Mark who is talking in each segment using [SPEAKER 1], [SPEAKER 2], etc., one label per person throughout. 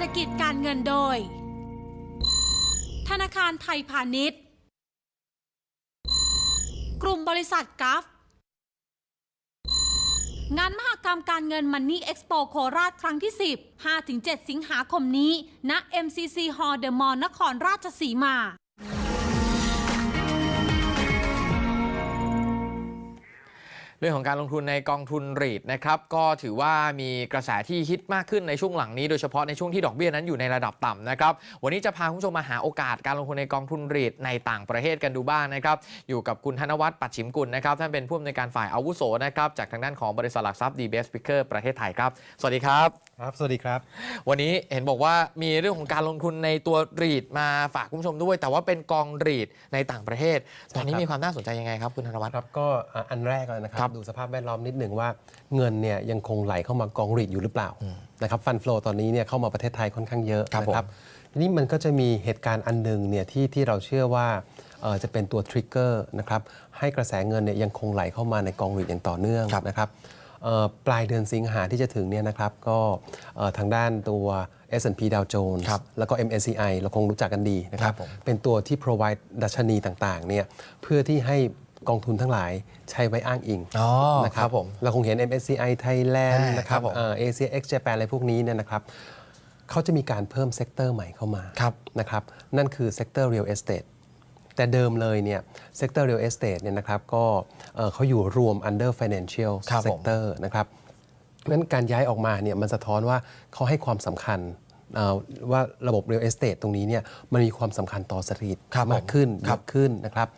[SPEAKER 1] ษฐกิจการเงินโดย ธนาคารไทยพาณิชย์ กลุ่มบริษัทกัฟงานมหกรรมการเงินมันนี่เอ็กซ์โปโคราชครั้งที่ 10 5-7 สิงหาคมนี้ณ MCC Hall The Mall นครราชสีมา
[SPEAKER 2] เรื่องของการลงทุนในกองทุนรีดนะครับก็ถือว่ามีกระแสที่ฮิตมากขึ้นในช่วงหลังนี้ โดยเฉพาะในช่วงที่ดอกเบี้ยนั้นอยู่ในระดับต่ำนะครับวันนี้จะพาคุณผู้ชมมาหาโอกาสการลงทุนในกองทุนรีดในต่างประเทศกันดูบ้างนะครับอยู่กับคุณธนวัฒน์ปัดชิมกุลนะครับท่านเป็นผู้อำนวยการฝ่ายอาวุโสนะครับจากทางด้านของบริษัทหลักทรัพย์ DBS Speaker ประเทศไทยครับสวัสดีครับ
[SPEAKER 3] ครับ สวัสดีครับ
[SPEAKER 2] วันนี้เห็นบอกว่ามีเรื่องของการลงทุนในตัวรีดมาฝากคุณผู้ชมด้วย แต่ว่าเป็นกองรีดในต่างประเทศ ตอนนี้
[SPEAKER 3] ใช่ครับ
[SPEAKER 2] มีความน่าสนใจยังไงครับคุณธนวัฒน์
[SPEAKER 3] ครับก็อะอันแรกเลยนะค
[SPEAKER 2] ครั
[SPEAKER 3] รับ
[SPEAKER 2] บ
[SPEAKER 3] ดูสภาพแวดล้อมนิดหนึ่งว่าเงินเนี่ยยังคงไหลเข้ามากองรีดอยู่หรือเปล่านะครับฟันฟลอตอนนี้เนี่ยเข้ามาประเทศไทยค่อนข้างเยอะ
[SPEAKER 2] ครับ
[SPEAKER 3] นะครับทีนี้มันก็จะมีเหตุการณ์อันหนึ่งเนี่ยที่ที่เราเชื่อว่าเอ่อจะเป็นตัวทริกเกอร์นะครับให้กระแสเงินเนี่ยยังคงไหลเข้ามาในกองรีดอย่างต่อเนื่อง
[SPEAKER 2] ครับ
[SPEAKER 3] นะครับเอ่อปลายเดือนสิงหาที่จะถึงเนี่ยนะครับก็เอ่อทางด้านตัว S&P Dow Jones
[SPEAKER 2] ครับ
[SPEAKER 3] แล้วก็ MSCI เราคงรู้จักกันดีนะครับ
[SPEAKER 2] ครับผม
[SPEAKER 3] เป็นตัวที่ provide ดัชนีต่างๆเนี่ยเพื่อที่ให้ กองทุนทั้งหลายใช้ไว้อ้างอิง
[SPEAKER 2] อ๋อ
[SPEAKER 3] นะค
[SPEAKER 2] ค
[SPEAKER 3] รั
[SPEAKER 2] รั
[SPEAKER 3] บบ
[SPEAKER 2] ผม
[SPEAKER 3] เราคงเห็น MSCI Thailand
[SPEAKER 2] อ่าน
[SPEAKER 3] นะครับ
[SPEAKER 2] ครับผม
[SPEAKER 3] เอ่อ Asia X Japan อะไรพวกนี้เนี่ยนะครับเขาจะมีการเพิ่มเซกเตอร์ใหม่เข้ามา
[SPEAKER 2] ครับ
[SPEAKER 3] นะครับนั่นคือเซกเตอร์ real estate แต่เดิมเลยเนี่ยเซกเตอร์ real estate เนี่ยนะครับก็เอ่อเขาอยู่รวม under financial
[SPEAKER 2] ครับผม
[SPEAKER 3] sector นะครับเพราะฉะนั้นการย้ายออกมาเนี่ยมันสะท้อนว่าเขาให้ความสำคัญเอ่อว่าระบบ real estate ตรงนี้เนี่ยมันมีความสำคัญต่อเศรษฐกิจ
[SPEAKER 2] ครับ
[SPEAKER 3] มากขึ้น
[SPEAKER 2] ผม
[SPEAKER 3] เย
[SPEAKER 2] ครับ
[SPEAKER 3] อะขึ้นนะครับ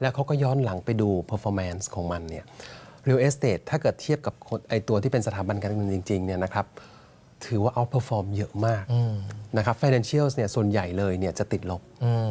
[SPEAKER 3] แล้วเขาก็ย้อนหลังไปดู performance ของมันเนี่ย real estate ถ้าเกิดเทียบกับคนไอตัวที่เป็นสถาบันการเงินจริงๆเนี่ยนะครับถือว่า outperform เยอะมากนะครับ financials เนี่ยส่วนใหญ่เลยเนี่ยจะติดลบ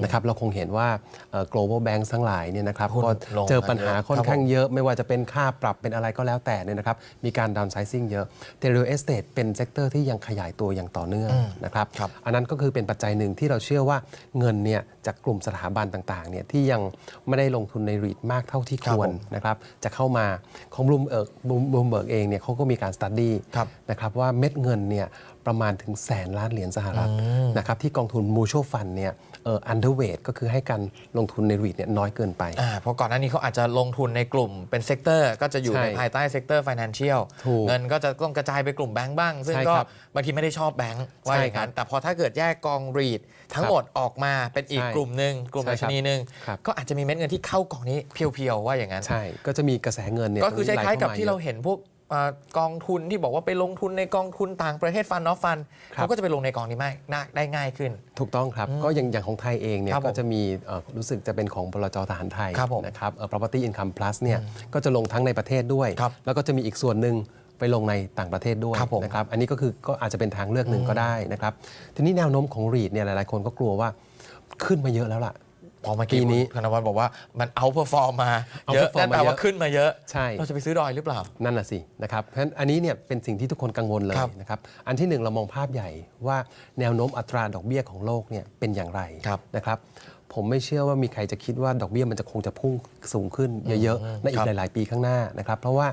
[SPEAKER 3] นะครับเราคงเห็นว่าเอ่อ global banks ทั้งหลายเนี่ยนะครับ
[SPEAKER 2] หุ้น
[SPEAKER 3] ก็
[SPEAKER 2] ลง
[SPEAKER 3] เจอปัญหา
[SPEAKER 2] เยอะ
[SPEAKER 3] ค่อน
[SPEAKER 2] ครับ
[SPEAKER 3] ข้าง
[SPEAKER 2] ผม
[SPEAKER 3] เยอะ ไม่ว่าจะเป็นค่าปรับเป็นอะไรก็แล้วแต่เนี่ยนะครับมีการ downsizing เยอะแต่ real estate เป็นเซกเตอร์ที่ยังขยายตัวอย่างต่อเนื่องนะครับ
[SPEAKER 2] ครับ
[SPEAKER 3] อันนั้นก็คือเป็นปัจจัยหนึ่งที่เราเชื่อว่าเงินเนี่ย จากกลุ่มสถาบันต่างๆเนี่ยที่ยังไม่ได้ลงทุนใน REIT มากเท่าที่
[SPEAKER 2] ค
[SPEAKER 3] ครับวร
[SPEAKER 2] ผม
[SPEAKER 3] นะครับจะเข้ามาของบลูมเอิร์กบลูมเบิร์กเองเนี่ยเขาก็มีการ study
[SPEAKER 2] ครับ
[SPEAKER 3] นะครับว่าเม็ดเงินเนี่ยประมาณถึงแสนล้านเหรียญสหรัฐนะครับที่กองทุน mutual fund เนี่ย เอ่อ underweight ก็คือให้การลงทุนใน REIT เนี่ยน้อยเกินไป
[SPEAKER 2] อ่าเพราะก่อนหน้านี้เขาอาจจะลงทุนในกลุ่มเป็นเซกเตอร์ก็จะอยู่
[SPEAKER 3] ใช่
[SPEAKER 2] ในภายใต้เซกเตอร์ Financial
[SPEAKER 3] ถูก
[SPEAKER 2] เงินก็จะต้องกระจายไปกลุ่มแบงก์บ้าง ซึ่ง
[SPEAKER 3] ใช่
[SPEAKER 2] ก็
[SPEAKER 3] ครับ
[SPEAKER 2] บางทีไม่ได้ชอบแบงก์ว่าอย่าง
[SPEAKER 3] ใช่ครั
[SPEAKER 2] นั้น
[SPEAKER 3] บ
[SPEAKER 2] แต่พอถ้าเกิดแยกกองรีดทั้ง
[SPEAKER 3] ครับ
[SPEAKER 2] หมดออกมาเป็นอีก
[SPEAKER 3] ใช่
[SPEAKER 2] กลุ่มหนึ่งกลุ่ม
[SPEAKER 3] ใช่
[SPEAKER 2] ดั
[SPEAKER 3] ค
[SPEAKER 2] ช
[SPEAKER 3] รับ
[SPEAKER 2] นีหนึ่ง
[SPEAKER 3] ครับ
[SPEAKER 2] ก็อาจจะมีเม็ดเงินที่เข้ากองนี้เพียวๆว่าอย่างนั้น
[SPEAKER 3] ใช่ก็จะมีกระแสเงินเนี่ย
[SPEAKER 2] ก็คือค
[SPEAKER 3] ตรงนี้
[SPEAKER 2] ล้ายๆกับ
[SPEAKER 3] ไหล
[SPEAKER 2] ที่
[SPEAKER 3] ข้
[SPEAKER 2] เรา
[SPEAKER 3] มยอะ
[SPEAKER 2] เห็นพวกเอ่อ กองทุนที่บอกว่าไปลงทุนในกองทุนต่างประเทศฟันนอฟฟัน
[SPEAKER 3] ครับ
[SPEAKER 2] เขาก็จะไปลงในกองนี้ไม่ได้ได้ง่ายขึ้น
[SPEAKER 3] ถูกต้องครับ ก็อย่างอย่างของไทยเองเนี่ย
[SPEAKER 2] ครับผม
[SPEAKER 3] ก็จะมีเอ่อรู้สึกจะเป็นของบลจทหารไทย
[SPEAKER 2] ครับผม
[SPEAKER 3] นะครับเอ่อ property income plus เนี่ยก็จะลงทั้งในประเทศด้วย
[SPEAKER 2] ครับ
[SPEAKER 3] แล้วก็จะมีอีกส่วนหนึ่งไปลงในต่างประเทศด้วย
[SPEAKER 2] ครับผม
[SPEAKER 3] นะครับ อันนี้ก็คือก็อาจจะเป็นทางเลือกหนึ่งก็ได้นะครับ ทีนี้แนวโน้มของ REIT เนี่ยหลายๆ คนก็กลัวว่าขึ้นมาเยอะแล้วล่ะ
[SPEAKER 2] พอเมื่อกี้
[SPEAKER 3] ปีนี้
[SPEAKER 2] คุณธนวัฒน์บอกว่ามันเอาเพอร์ฟอร์มมาเยอะ
[SPEAKER 3] outperform
[SPEAKER 2] นั่นแปล
[SPEAKER 3] มาเย
[SPEAKER 2] ว่า
[SPEAKER 3] อะ
[SPEAKER 2] ขึ้นมาเยอะ
[SPEAKER 3] ใช่
[SPEAKER 2] เราจะไปซื้อดอยหรือเปล่า
[SPEAKER 3] นั่นน่ะสินะครับเพราะฉะนั้นอันนี้เนี่ยเป็นสิ่งที่ทุกคนกังวลเลย
[SPEAKER 2] ครับ
[SPEAKER 3] นะครับอันที่หนึ่งเรามองภาพใหญ่ว่าแนวโน้มอัตราดอกเบี้ยของโลกเนี่ยเป็นอย่างไร
[SPEAKER 2] ครับ
[SPEAKER 3] นะครับผมไม่เชื่อว่ามีใครจะคิดว่าดอกเบี้ยมันจะคงจะพุ่งสูงขึ้นเยอะๆในอี
[SPEAKER 2] ครั
[SPEAKER 3] ก
[SPEAKER 2] บ
[SPEAKER 3] หลาย ๆ ปีข้างหน้านะครับเพราะว่า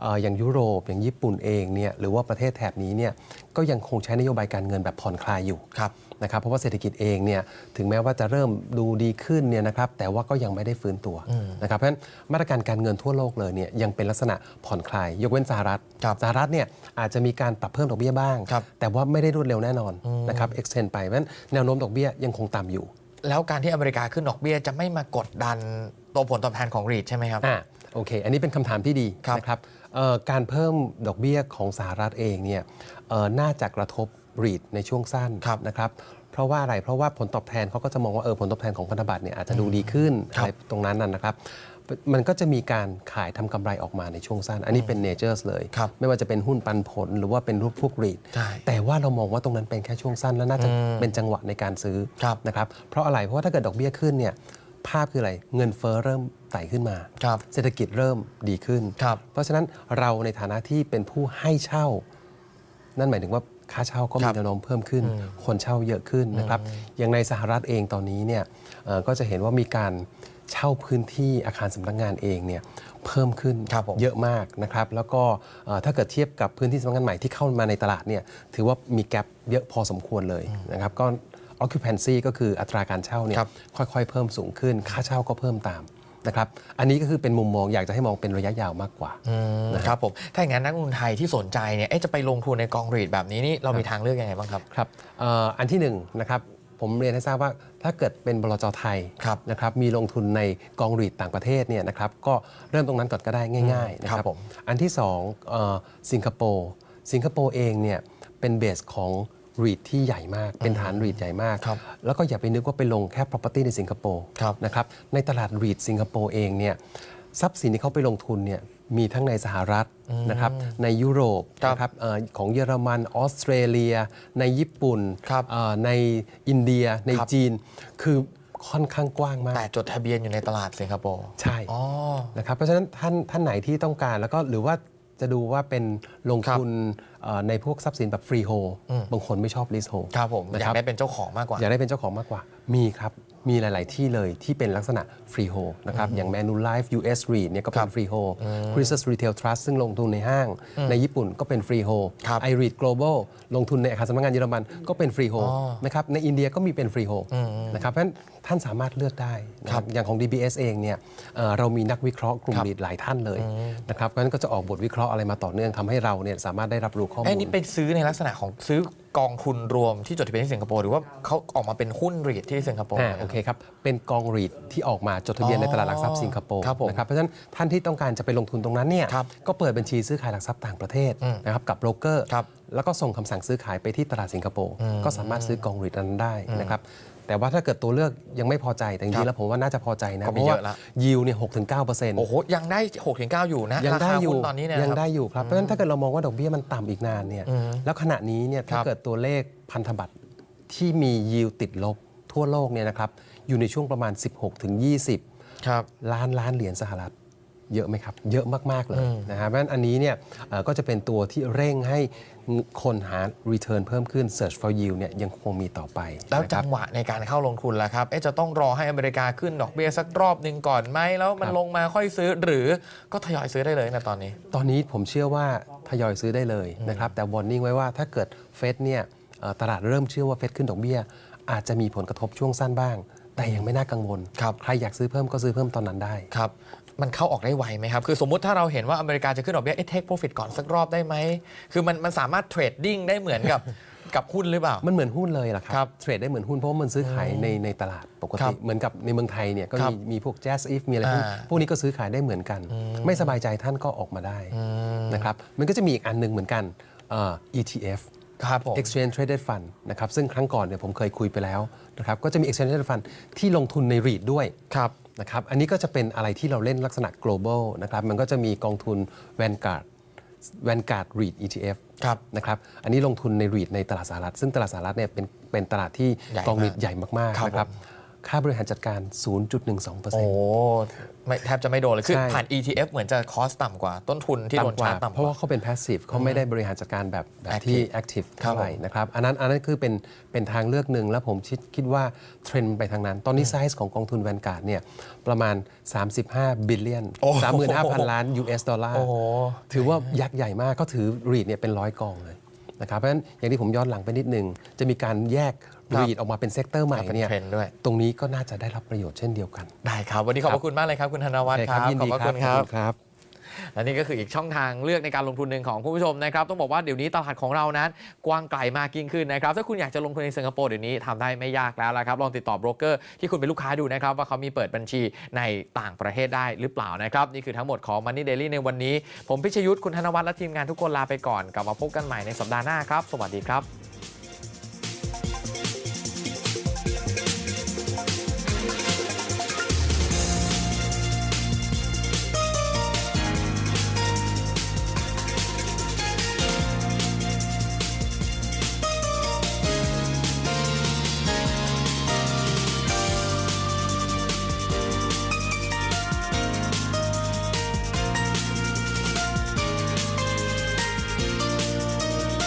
[SPEAKER 3] เอ่ออย่างยุโรปอย่างญี่ปุ่นเองเนี่ยหรือว่าประเทศแถบนี้เนี่ยก็ยังคงใช้นโยบายการเงินแบบผ่อนคลายอยู่
[SPEAKER 2] ครับ
[SPEAKER 3] นะครับเพราะว่าเศรษฐกิจเองเนี่ยถึงแม้ว่าจะเริ่มดูดีขึ้นเนี่ยนะครับแต่ว่าก็ยังไม่ได้ฟื้นตัวนะครับเพราะฉะนั้นมาตรการการเงินทั่วโลกเลยเนี่ยยังเป็นลักษณะผ่อนคลาย ยกเว้นสหรัฐ
[SPEAKER 2] ครับ
[SPEAKER 3] สหรัฐเนี่ยอาจจะมีการปรับเพิ่มดอกเบี้ยบ้าง
[SPEAKER 2] ครับ
[SPEAKER 3] แต่ว่าไม่ได้รวดเร็วแน่นอนนะครับ extend ไปเพราะฉะนั้นแนวโน้มดอกเบี้ยยังคงต่ำอยู่
[SPEAKER 2] แล้วการที่อเมริกาขึ้นดอกเบี้ยจะไม่มากดดันตัวผลตอบแทนของรีดใช่ไหมครับ
[SPEAKER 3] อ่าโอเค อันนี้เป็นคำถามที่ดี
[SPEAKER 2] ครับ
[SPEAKER 3] นะครับเอ่อการเพิ่มดอกเบี้ยของสหรัฐเองเนี่ยเอ่อน่าจะกระทบ รีดในช่วงสั้น
[SPEAKER 2] ครับ
[SPEAKER 3] นะครับเพราะว่าอะไรเพราะว่าผลตอบแทนเขาก็จะมองว่าเออผลตอบแทนของพันธบัตรเนี่ยอาจจะดูดีขึ้น
[SPEAKER 2] ครับ
[SPEAKER 3] อะไรตรงนั้นน่ะนะครับ มันก็จะมีการขายทำกำไรออกมาในช่วงสั้น อันนี้เป็นเนเจอร์เลย
[SPEAKER 2] ครับ
[SPEAKER 3] ไม่ว่าจะเป็นหุ้นปันผลหรือว่าเป็นรูปพวกรีด
[SPEAKER 2] ใช่
[SPEAKER 3] แต่ว่าเรามองว่าตรงนั้นเป็นแค่ช่วงสั้น และน่าจะเป็นจังหวะในการซื้อ
[SPEAKER 2] ครับ
[SPEAKER 3] นะครับเพราะอะไรเพราะว่าถ้าเกิดดอกเบี้ยขึ้นเนี่ยภาพคืออะไร เงินเฟ้อเริ่มไต่ขึ้นมา
[SPEAKER 2] ครับ
[SPEAKER 3] เศรษฐกิจเริ่มดีขึ้น
[SPEAKER 2] ครับ
[SPEAKER 3] เพราะฉะนั้นเราในฐานะที่เป็นผู้ให้เช่า นั่นหมายถึงว่า ค่าเช่าก็
[SPEAKER 2] ค
[SPEAKER 3] มี
[SPEAKER 2] รับ
[SPEAKER 3] แนวโน้มเพิ่มขึ้น คนเช่าเยอะขึ้นนะครับ อย่างในสหรัฐเองตอนนี้เนี่ยเอ่อก็จะเห็นว่ามีการเช่าพื้นที่อาคารสำนักงานเองเนี่ยเพิ่มขึ้น
[SPEAKER 2] ครับผม
[SPEAKER 3] เยอะมากนะครับ แล้วก็เอ่อถ้าเกิดเทียบกับพื้นที่สำนักงานใหม่ที่เข้ามาในตลาดเนี่ยถือว่ามีแกลบเยอะพอสมควรเลยนะครับก็ occupancy ก็คืออัตราการเช่าเนี่ย
[SPEAKER 2] ครับ
[SPEAKER 3] ค่อยๆ เพิ่มสูงขึ้น ค่าเช่าก็เพิ่มตาม นะครับอันนี้ก็คือเป็นมุมมองอยากจะให้มองเป็นระยะยาวมากกว่า
[SPEAKER 2] ครับผมถ้าอย่างนั้นนักลงทุนไทยที่สนใจเนี่ยเอ๊ะจะไปลงทุนในกองรีดแบบนี้นี่เรามีทางเลือกยังไงบ้างครับ
[SPEAKER 3] ครับเอ่ออันที่หนึ่งนะครับผมเรียนให้ทราบว่าถ้าเกิดเป็นบลจไทย
[SPEAKER 2] ครับ
[SPEAKER 3] นะครับมีลงทุนในกองรีดต่างประเทศเนี่ยนะครับก็เริ่มตรงนั้นก่อนก็ได้ง่ายๆนะค
[SPEAKER 2] ครั
[SPEAKER 3] รับบ
[SPEAKER 2] ผม
[SPEAKER 3] อันที่สองเอ่อสิงคโปร์สิงคโปร์เองเนี่ยเป็นเบสของ รีดที่ใหญ่มาก เป็นฐานรีดใหญ่มาก
[SPEAKER 2] ครับ
[SPEAKER 3] แล้วก็อย่าไปนึกว่าไปลงแค่ property ในสิงคโปร์
[SPEAKER 2] ครับ
[SPEAKER 3] นะครับในตลาดรีดสิงคโปร์เองเนี่ยทรัพย์สินที่เขาไปลงทุนเนี่ยมีทั้งในสหรัฐนะครับในยุโรป
[SPEAKER 2] ครับ
[SPEAKER 3] นะครับเอ่อของเยอรมันออสเตรเลีย ในญี่ปุ่น
[SPEAKER 2] ครับ
[SPEAKER 3] เอ่อในอินเดียใน
[SPEAKER 2] ครับ
[SPEAKER 3] จีน คือค่อนข้างกว้างมาก
[SPEAKER 2] แต่จดทะเบียนอยู่ในตลาดสิงคโปร์
[SPEAKER 3] ใช่
[SPEAKER 2] อ๋อ
[SPEAKER 3] นะครับเพราะฉะนั้นท่านท่านไหนที่ต้องการแล้วก็หรือว่าจะดูว่าเป็นลงทุนเอ่อ ในพวกทรัพย์สินแบบฟรีโฮบางคนไม่ชอบลิสโฮ
[SPEAKER 2] ครับผม
[SPEAKER 3] นะ
[SPEAKER 2] อยา
[SPEAKER 3] ครั
[SPEAKER 2] ก
[SPEAKER 3] บ
[SPEAKER 2] ได้เป็นเจ้าของมากกว่า
[SPEAKER 3] อยากได้เป็นเจ้าของมากกว่ามีครับมีหลาย ๆ ที่เลยที่เป็นลักษณะฟรีโฮนะครับอย่าง Manulife US REIT เนี่ยก็เป็
[SPEAKER 2] ครั
[SPEAKER 3] น
[SPEAKER 2] บ
[SPEAKER 3] ฟรีโฮ Crisis Retail Trust ซึ่งลงทุนในห้าง ในญี่ปุ่นก็เป็นฟรีโฮ
[SPEAKER 2] ครับ
[SPEAKER 3] iREIT Global ลงทุนในอาคารสำนักงานเยอรมันก็เป็นฟรีโฮ
[SPEAKER 2] อ๋อ
[SPEAKER 3] นะครับในอินเดียก็มีเป็นฟรีโฮนะครับเพราะฉะนั้นท่านสามารถเลือกได้นะครับอย่างของ DBS เองเนี่ยเอ่อเรามีนักวิเคราะห์กลุ่ม
[SPEAKER 2] ครับ
[SPEAKER 3] ลีดหลายท่านเลยนะครับเพราะฉะนั้นก็จะออกบทวิเคราะห์อะไรมาต่อเนื่องทำให้เราเนี่ยสามารถได้รับรู้ข้อมู
[SPEAKER 2] เอ้
[SPEAKER 3] ล
[SPEAKER 2] นี่ไปซื้อในลักษณะของซื้อกองทุนรวมที่จดทะเบียนที่สิงคโปร์หรือว่าเขาออกมาเป็นหุ้นรีดที่สิงคโปร์
[SPEAKER 3] อ่าโอเคครับ เป็นกองรีดที่ออกมาจดทะเบียน
[SPEAKER 2] อ๋อ
[SPEAKER 3] ในตลาดหลักทรัพย์สิงคโปร์
[SPEAKER 2] ครับผม
[SPEAKER 3] นะครับเพราะฉะนั้นท่านที่ต้องการจะไปลงทุนตรงนั้นเนี่ย
[SPEAKER 2] ครับ
[SPEAKER 3] ก็เปิดบัญชีซื้อขายหลักทรัพย์ต่างประเทศนะครับกับโบรกเกอร์
[SPEAKER 2] ครับ
[SPEAKER 3] แล้วก็ส่งคำสั่งซื้อขายไปที่ตลาดสิงคโปร์ก็สามารถซื้อกองรีดนั้นได้นะครับ แต่ว่าถ้าเกิดตัวเลือกยังไม่พอใจแต่จ
[SPEAKER 2] ครั
[SPEAKER 3] ริ
[SPEAKER 2] บ
[SPEAKER 3] งๆแล้วผมว่าน่าจะพอใจนะ
[SPEAKER 2] ก็
[SPEAKER 3] เพ
[SPEAKER 2] มี
[SPEAKER 3] ราะ
[SPEAKER 2] เย
[SPEAKER 3] ว่า
[SPEAKER 2] อะละ
[SPEAKER 3] ยิวเนี่ยหกถึงเก้าเปอร์เซ็นต์
[SPEAKER 2] โอ้โหยังได้6-9ถึงอยู่นะ
[SPEAKER 3] ยัง
[SPEAKER 2] รา
[SPEAKER 3] ได้
[SPEAKER 2] คา
[SPEAKER 3] อยู่
[SPEAKER 2] หุ้นตอนนี้เนี่ย
[SPEAKER 3] ยัง
[SPEAKER 2] นะครับ
[SPEAKER 3] ได้อยู่ครับเพราะฉะนั้นถ้าเกิดเรามองว่าดอกเบี้ยมันต่ำอีกนานเนี่ยแล้วขณะนี้เนี่ยถ้า
[SPEAKER 2] ครับ
[SPEAKER 3] เกิดตัวเลขพันธบัตรที่มียิวติดลบทั่วโลกเนี่ยนะครับอยู่ในช่วงประมาณ 16ถึง20
[SPEAKER 2] ครับ
[SPEAKER 3] ล้านล้านเหรียญสหรัฐ เยอะไหมครับ เยอะมาก ๆ เลยนะครับเพราะฉะนั้นอันนี้เนี่ยเอ่อก็จะเป็นตัวที่เร่งให้คนหา return เพิ่มขึ้น search for yield เนี่ยยังคงมีต่อไป
[SPEAKER 2] แล้ว
[SPEAKER 3] นะค
[SPEAKER 2] จั
[SPEAKER 3] รับ
[SPEAKER 2] งหวะในการเข้าลงทุนล่ะครับเอ๊ะจะต้องรอให้อเมริกาขึ้นดอกเบี้ยสักรอบหนึ่งก่อนไหม แล้วมัน
[SPEAKER 3] ครับ
[SPEAKER 2] ลงมาค่อยซื้อหรือก็ทยอยซื้อได้เลยในะตอนนี้
[SPEAKER 3] ตอนนี้ผมเชื่อว่าทยอยซื้อได้เลยนะครับ แต่วอร์นิ่งไว้ว่าถ้าเกิดเฟดเนี่ยเอ่อตลาดเริ่มเชื่อว่าเฟดขึ้นดอกเบี้ยอาจจะมีผลกระทบช่วงสั้นบ้าง แต่ยังไม่น่ากังวล
[SPEAKER 2] ครับ
[SPEAKER 3] ใครอยากซื้อเพิ่มก็ซื้อเพิ่มตอนนั้นได้
[SPEAKER 2] ครับมันเข้าออกได้ไวไหมครับ คือสมมุติถ้าเราเห็นว่าอเมริกาจะขึ้นดอกเบี้ยเอ๊ะเทคโปรฟิตก่อนสักรอบได้ไหม คือมันมันสามารถเทรดดิ้งได้เหมือนกับกับหุ้นหรือเปล่า
[SPEAKER 3] มันเหมือนหุ้นเลยล่ะค
[SPEAKER 2] ครั
[SPEAKER 3] รับ เทรดได้เหมือนหุ้นเพราะว่ามันซื้อขายในในตลาดปก
[SPEAKER 2] ครั
[SPEAKER 3] ติ
[SPEAKER 2] บ
[SPEAKER 3] เหมือนกับในเมืองไทยเนี่ยก็
[SPEAKER 2] ครั
[SPEAKER 3] มี
[SPEAKER 2] บ
[SPEAKER 3] มีพวก Jazz If มีอะไรพวก
[SPEAKER 2] อ่า
[SPEAKER 3] พวกนี้ก็ซื้อขายได้เหมือนกัน ไม่สบายใจท่านก็ออกมาได้นะครับ มันก็จะมีอีกอันหนึงเหมือนกันเอ่อ ETF
[SPEAKER 2] ครับผม
[SPEAKER 3] Exchange Traded Fund นะครับซึ่งครั้งก่อนเนี่ยผมเคยคุยไปแล้วนะครับก็จะมี Exchange Traded Fund ที่ลงทุนใน REIT ด้วย
[SPEAKER 2] ครับ
[SPEAKER 3] นะครับอันนี้ก็จะเป็นอะไรที่เราเล่นลักษณะ global นะครับมันก็จะมีกองทุน Vanguard Vanguard REIT ETF
[SPEAKER 2] ครับ
[SPEAKER 3] นะครับอันนี้ลงทุนใน REIT ในตลาดสหรัฐ ซึ่งตลาดสหรัฐเนี่ยเป็นเป็นตลาดที่
[SPEAKER 2] ใหญ่
[SPEAKER 3] กอง REIT
[SPEAKER 2] มาก
[SPEAKER 3] ใหญ่มาก
[SPEAKER 2] ครับ
[SPEAKER 3] ๆนะครับ
[SPEAKER 2] ผม
[SPEAKER 3] ค่าบริหารจัดการ 0.12%
[SPEAKER 2] โอ้ไม่แทบจะไม่โดนเลย คือ
[SPEAKER 3] ใช่
[SPEAKER 2] ผ่าน ETF เหมือนจะคอสต่ำกว่า ต้นทุนที่โดน
[SPEAKER 3] ต่ำกว่า
[SPEAKER 2] ชาร์จต่ำ
[SPEAKER 3] เพ
[SPEAKER 2] ก
[SPEAKER 3] ราะ
[SPEAKER 2] ว่า
[SPEAKER 3] ว่าเขาเป็น passive เขาไม่ได้บริหารจัดการแบบแบบที่ active
[SPEAKER 2] ครับ
[SPEAKER 3] เท่าไหร่
[SPEAKER 2] ผม
[SPEAKER 3] นะครับ อันนั้นอันนั้นคือเป็นเป็นทางเลือกหนึ่ง แล้วผมคิดคิดว่าเทรนด์ไปทางนั้น ตอนนี้ไซส์ของกองทุนแวนการ์ดเนี่ยประมาณ 35 บิลเลียน
[SPEAKER 2] โอ้โห
[SPEAKER 3] 35,000 ล้าน US ดอลลาร์
[SPEAKER 2] โอ้โห
[SPEAKER 3] ถือว่ายักษ์ใหญ่มากก็ถือรีดเนี่ยเป็นร้อยกองเลยนะครับเพราะฉะนั้นอย่างที่ผมย้อนหลังไปนิดนึง จะมีการแยก
[SPEAKER 2] ครับ
[SPEAKER 3] รีดออกมาเป็นเซกเตอร์ใหม่
[SPEAKER 2] เป็น
[SPEAKER 3] เนี่ย
[SPEAKER 2] เทรนด์ด้วย
[SPEAKER 3] ตรงนี้ก็น่าจะได้รับประโยชน์เช่นเดียวกัน
[SPEAKER 2] ได้ครับ วันนี้ขอบพระคุณมากเลยครับ คุณธนวัฒน์
[SPEAKER 3] โอเค
[SPEAKER 2] ครับ
[SPEAKER 3] ยิน
[SPEAKER 2] ขอบ
[SPEAKER 3] ดี
[SPEAKER 2] พระ
[SPEAKER 3] ครั
[SPEAKER 2] คุณครับ
[SPEAKER 3] ขอณครับ
[SPEAKER 2] และนี่ก็คืออีกช่องทางเลือกในการลงทุนหนึ่งของคุณผู้ชมนะครับ ต้องบอกว่าเดี๋ยวนี้ตลาดของเรานั้น กว้างไกลมากยิ่งขึ้นนะครับ ถ้าคุณอยากจะลงทุนในสิงคโปร์เดี๋ยวนี้ทำได้ไม่ยากแล้วละครับ ลองติดต่อโบรกเกอร์ที่คุณเป็นลูกค้าดูนะครับ ว่าเขามีเปิดบัญชีในต่างประเทศได้หรือเปล่านะครับ นี่คือทั้งหมดของ Money Daily ในวันนี้ ผมพิชยุทธ์คุณธนวัฒน์และทีมงานทุกคนลาไปก่อนกลับมาพบกันใหม่ในสัปดาห์หน้าครับ สวัสดีครับ